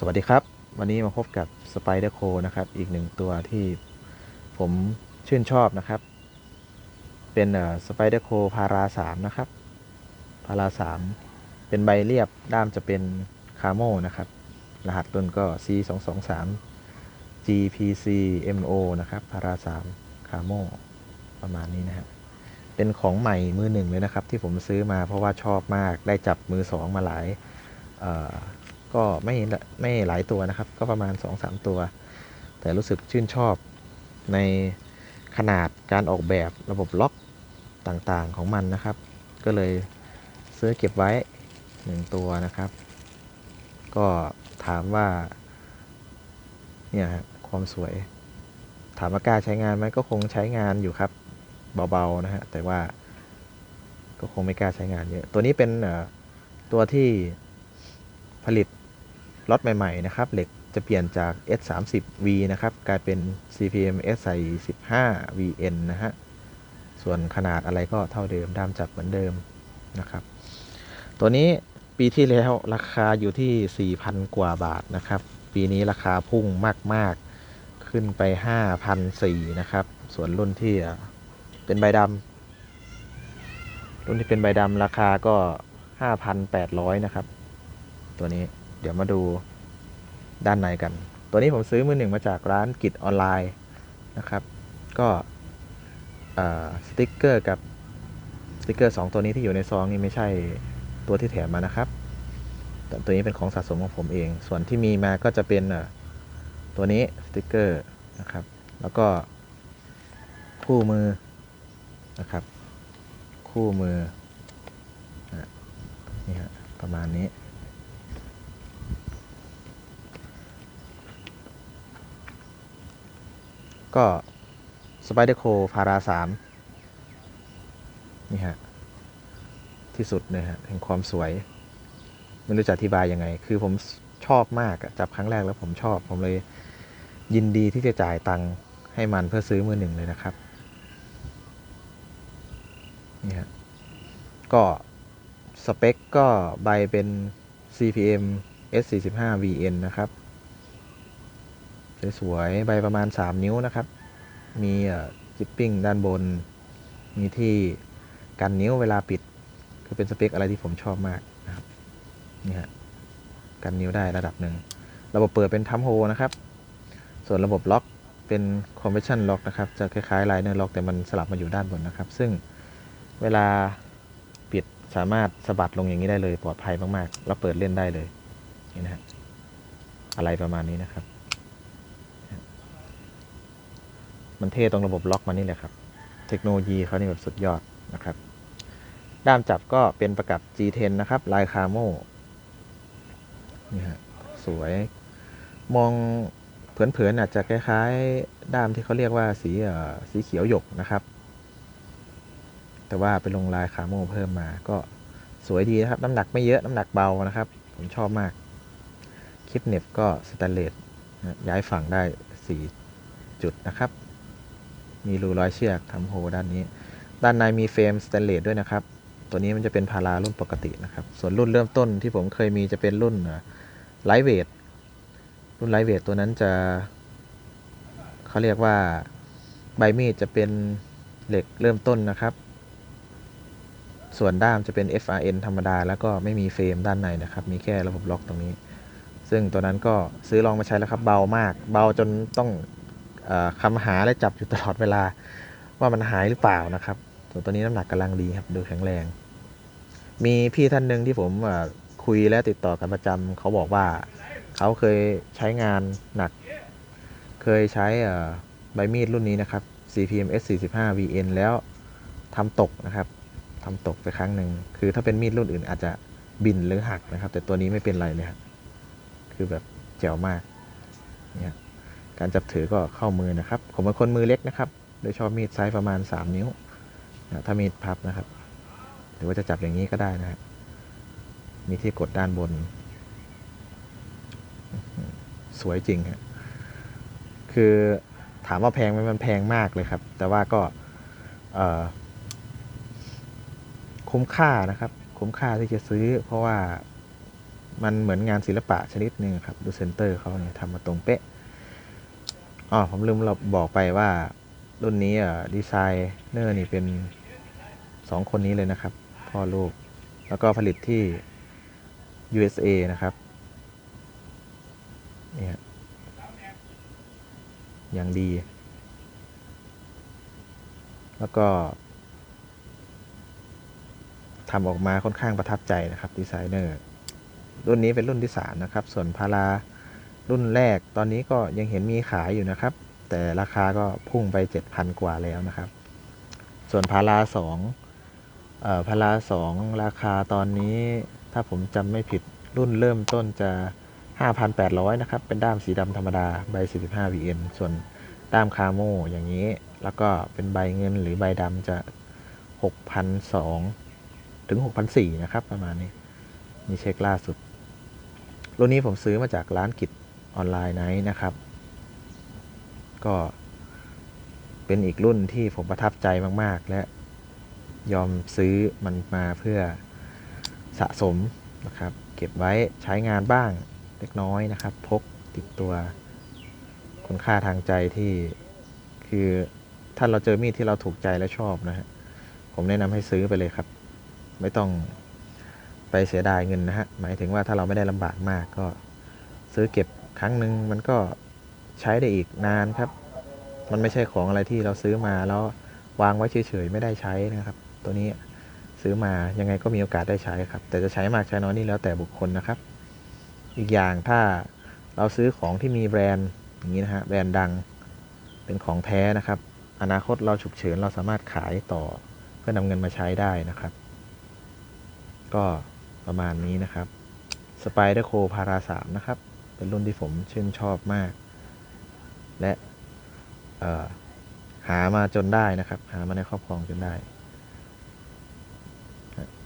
สวัสดีครับ วันนี้มาพบกับสไปเดอร์โคนะครับ อีกหนึ่งตัวที่ผมชื่นชอบนะครับ เป็นสไปเดอร์โคพาราสามนะครับ พาราสามเป็นใบเรียบด้ามจะเป็นคาโมนะครับ รหัสต้นก็ C 2 2 3 GPC MO นะครับ พาราสามคาโมประมาณนี้นะฮะเป็นของใหม่มือหนึ่งเลยนะครับ ที่ผมซื้อมาเพราะว่าชอบมากได้จับมือสองมาหลาย ก็ไม่ไม่หลายตัวนะครับ ก็ประมาณ 2-3 ตัว แต่รู้สึกชื่นชอบในขนาดการออกแบบระบบล็อกต่างๆของมันนะครับ ก็เลยซื้อเก็บไว้ 1 ตัวนะครับ ก็ถามว่าเนี่ยความสวย ถามว่ากล้าใช้งานไหมก็คงใช้งานอยู่ครับเบาๆนะฮะแต่ว่าก็คงไม่กล้าใช้งานเยอะ ตัวนี้เป็นตัวที่ผลิต ล็อตใหม่ๆนะครับเหล็กจะเปลี่ยนจาก S30V นะครับกลายเป็น CPM S45 VN นะฮะส่วนขนาดอะไรก็เท่าเดิมด้ามจับเหมือนเดิมนะครับ ตัวนี้ปีที่แล้วราคาอยู่ที่ 4,000 กว่าบาทนะครับ ปีนี้ราคาพุ่งมาก ๆ ขึ้นไป5,400นะครับ ส่วนรุ่นที่เป็นใบดำรุ่นที่เป็นใบดำราคาก็ 5,800 นะครับ ตัวนี้ เดี๋ยวมาดูด้านในกัน ตัวนี้ผมซื้อมือหนึ่งมาจากร้านกิจออนไลน์นะครับ ก็สติกเกอร์กับสติกเกอร์สองตัวนี้ที่อยู่ในซองนี่ไม่ใช่ตัวที่แถมมานะครับแต่ตัวนี้เป็นของสะสมของผมเอง ส่วนที่มีมาก็จะเป็นตัวนี้สติกเกอร์นะครับ แล้วก็คู่มือนะครับ คู่มือนี่ฮะประมาณนี้ ก็สไปเดอร์โคพาราสามนี่ฮะ ที่สุดเลยฮะแห่งความสวยไม่รู้จะอธิบายยังไง คือผมชอบมากจับครั้งแรกแล้วผมชอบ ผมเลยยินดีที่จะจ่ายตังค์ให้มันเพื่อซื้อมือหนึ่งเลยนะครับนี่ฮะก็สเปคก็ใบเป็น CPM S45 VN นะครับ สวยๆใบประมาณ 3 นิ้วนะครับ มีจิปปิ้งด้านบน มีที่กันนิ้วเวลาปิด คือเป็นสเปคอะไรที่ผมชอบมากนะครับนี่ฮะกันนิ้วได้ระดับหนึ่ง ระบบเปิดเป็นทัมโฮนะครับ ส่วนระบบล็อกเป็น conversion lock นะครับ จะคล้ายๆ liner lock แต่มันสลับมาอยู่ด้านบนนะครับ ซึ่งเวลาปิดสามารถสะบัดลงอย่างนี้ได้เลยปลอดภัยมากๆ แล้วเปิดเล่นได้เลยนี่นะฮะอะไรประมาณนี้นะครับ มันเท่ตรงระบบล็อกมันนี่แหละครับ เทคโนโลยีเขานี่แบบสุดยอดนะครับ ด้ามจับก็เป็นประกับ G10 นะครับ ลายคาโมนี่ฮะสวย มองเผินๆอาจจะคล้ายๆ ด้ามที่เขาเรียกว่าสีสีเขียวหยกนะครับ แต่ว่าเป็นลงลายคาโมเพิ่มมาก็สวยดีนะครับ น้ำหนักไม่เยอะน้ำหนักเบานะครับ ผมชอบมาก คลิปเน็บก็สแตนเลสย้ายฝั่งได้ 4 จุดนะครับ มีรูร้อยเชือกทำโฮด้านนี้ ด้านในมีเฟรมสแตนเลสด้วยนะครับ ตัวนี้มันจะเป็นพารารุ่นปกตินะครับ ส่วนรุ่นเริ่มต้นที่ผมเคยมีจะเป็นรุ่นไลท์เวทรุ่นไลท์เวทตัวนั้นจะเขาเรียกว่าใบมีดจะเป็นเหล็กเริ่มต้นนะครับ ส่วนด้ามจะเป็น FRN ธรรมดา แล้วก็ไม่มีเฟรมด้านในนะครับ มีแค่ระบบล็อกตรงนี้ ซึ่งตัวนั้นก็ซื้อลองมาใช้แล้วครับเบามาก เบาจนต้อง คำหาและจับอยู่ตลอดเวลา ว่ามันหายหรือเปล่านะครับส่วนตัวนี้น้ำหนักกำลังดีครับดูแข็งแรง มีพี่ท่านหนึ่งที่ผมคุยและติดต่อกันประจำเขาบอกว่า เขาเคยใช้งานหนัก เคยใช้ใบมีดรุ่นนี้นะครับ CPM S45 VN แล้วทำตกนะครับทำตกไปครั้งหนึ่งคือถ้าเป็นมีดรุ่นอื่นอาจจะบินหรือหักนะครับ แต่ตัวนี้ไม่เป็นไรเลยครับคือแบบแจ๋วมากเนี่ย การจับถือก็เข้ามือนะครับ ผมเป็นคนมือเล็กนะครับโดยชอบมีดไซส์ประมาณ 3 นิ้วนะถ้ามีดพับนะครับ หรือว่าจะจับอย่างนี้ก็ได้นะครับมีที่กดด้านบน สวยจริงฮะคือถามว่าแพงไหมมันแพงมากเลยครับ แต่ว่าก็คุ้มค่านะครับ คุ้มค่าที่จะซื้อ เพราะว่ามันเหมือนงานศิลปะชนิดหนึ่งครับ ดูเซนเตอร์เขาเนี่ยทำมาตรงเป๊ะ อ๋อผมลืมเราบอกไปว่ารุ่นนี้อะดีไซเนอร์นี่เป็นสองคนนี้เลยนะครับ พ่อลูก แล้วก็ผลิตที่ USA นะครับเนี่ยอย่างดี แล้วก็ทำออกมาค่อนข้างประทับใจนะครับดีไซเนอร์ รุ่นนี้เป็นรุ่นที่ 3 นะครับ ส่วนพารา รุ่นแรกตอนนี้ก็ยังเห็นมีขายอยู่นะครับ แต่ราคาก็พุ่งไป 7,000 กว่าแล้วนะครับ ส่วนพาราสองเอ่อพาราสองราคาตอนนี้ถ้าผมจำไม่ผิดรุ่นเริ่มต้นจะ 5,800 นะครับ เป็นด้ามสีดำธรรมดาใบ 45 VN ส่วนด้ามคาโมอย่างนี้ แล้วก็เป็นใบเงินหรือใบดำจะ 6,200 ถึง 6,400 นะครับ ประมาณนี้ มีเช็คล่าสุด รุ่นนี้ผมซื้อมาจากร้านกิจ ออนไลน์ไนท์นะครับ ก็เป็นอีกรุ่นที่ผมประทับใจมาก ๆ และยอมซื้อมันมาเพื่อสะสมนะครับ เก็บไว้ใช้งานบ้างเล็กน้อยนะครับ พกติดตัวคุณค่าทางใจที่คือถ้าเราเจอมีดที่เราถูกใจและชอบนะฮะผมแนะนำให้ซื้อไปเลยครับ ไม่ต้องไปเสียดายเงินนะฮะหมายถึงว่าถ้าเราไม่ได้ลำบากมากก็ซื้อเก็บ ครั้งหนึ่งมันก็ใช้ได้อีกนานครับ มันไม่ใช่ของอะไรที่เราซื้อมาแล้ววางไว้เฉยๆไม่ได้ใช้นะครับ ตัวนี้ซื้อมายังไงก็มีโอกาสได้ใช้ครับ แต่จะใช้มากใช้น้อยนี่แล้วแต่บุคคลนะครับ อีกอย่างถ้าเราซื้อของที่มีแบรนด์อย่างนี้นะฮะแบรนด์ดังเป็นของแท้นะครับ อนาคตเราฉุกเฉินเราสามารถขายต่อเพื่อนำเงินมาใช้ได้นะครับ ก็ประมาณนี้นะครับสไปเดอร์โคพาราสามนะครับ เป็นรุ่นที่ผมชื่นชอบมาก และหามาจนได้นะครับ หามาในครอบครองจนได้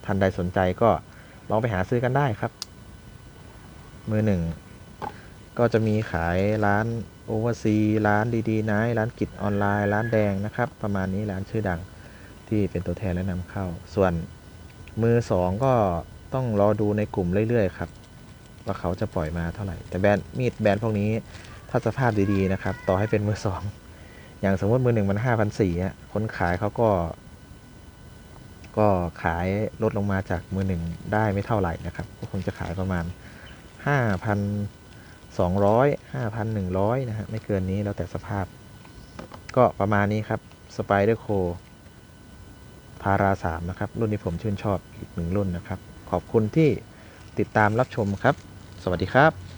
ท่านใดสนใจก็ลองไปหาซื้อกันได้ครับ มือหนึ่ง ก็จะมีขายร้านโอเวอร์ซีร้านดีๆไนร้านกิจออนไลน์ ร้านแดงนะครับ ประมาณนี้ร้านชื่อดังที่เป็นตัวแทนและนำเข้า ส่วนมือสองก็ต้องรอดูในกลุ่มเรื่อยๆครับ ว่าเขาจะปล่อยมาเท่าไหร่ แต่แบรนด์มีดแบรนด์พวกนี้ถ้าสภาพดีๆนะครับ ต่อให้เป็นมือสองอย่างสมมติมือหนึ่งมันห้าพันสี่ะคนขายเขาก็ ก็ขายลดลงมาจากมือหนึ่งได้ไม่เท่าไหร่นะครับ ก็คงจะขายประมาณห้าพันสองร้อยห้าพันหนึ่งร้อยนะฮะไม่เกินนี้แล้วแต่สภาพ ก็ประมาณนี้ครับสไปเดอร์โคพาราสามนะครับ รุ่นนี้ผมชื่นชอบอีกหนึ่งรุ่นนะครับ ขอบคุณที่ติดตามรับชมครับ สวัสดีครับ